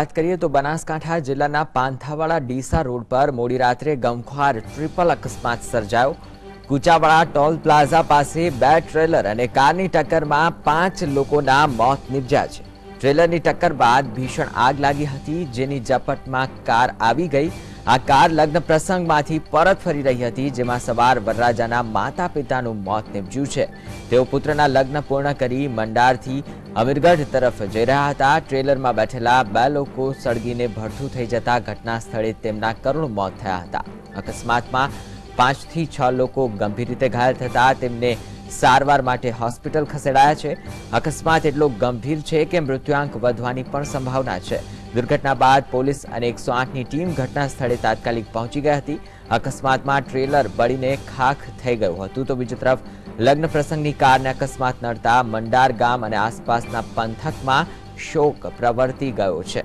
વાત કરીએ તો બનાસકાંઠા જિલ્લાના પાંથાવાડા ડીસા રોડ પર મોડી રાત્રે ગમખ્વાર ટ્રિપલ અકસ્માત સર્જાયો. કુચાવાડા ટોલ પ્લાઝા પાસે બે ટ્રેલર અને કારની ટક્કરમાં પાંચ લોકોના મોત નિપજ્યા છે. ટ્રેલરની ટક્કર બાદ ભીષણ આગ લાગી હતી, જેની ઝપટમાં કાર આવી ગઈ. આ કાર લગ્ન પ્રસંગમાંથી પરત ફરી રહી હતી, જેમાં સવાર વરરાજાના માતા પિતાનું મોત નિપજ્યું છે. તેઓ પુત્રના લગ્ન પૂર્ણ કરી મંડારથી અમીરગઢ તરફ જઈ રહ્યા હતા. ટ્રેલરમાં બેઠેલા બે લોકો સળગીને ભડથું થઈ જતા ઘટના સ્થળે તેમના કરુણ મોત થયા હતા. અકસ્માતમાં પાંચથી છ લોકો ગંભીર રીતે ઘાયલ થતા તેમને સારવાર માટે હોસ્પિટલ ખસેડાયા છે. અકસ્માત એટલો ગંભીર છે કે મૃત્યુઆંક વધવાની પણ સંભાવના છે. દુર્ઘટના બાદ પોલીસ અને એકસો આઠની ટીમ ઘટના સ્થળે તાત્કાલિક પહોંચી ગઈ હતી. અકસ્માતમાં ટ્રેલર બળીને ખાખ થઈ ગયું હતું. તો બીજી તરફ, લગ્ન પ્રસંગની કારને અકસ્માત નડતા મંડાર ગામ અને આસપાસના પંથકમાં શોક પ્રવર્તી ગયો છે.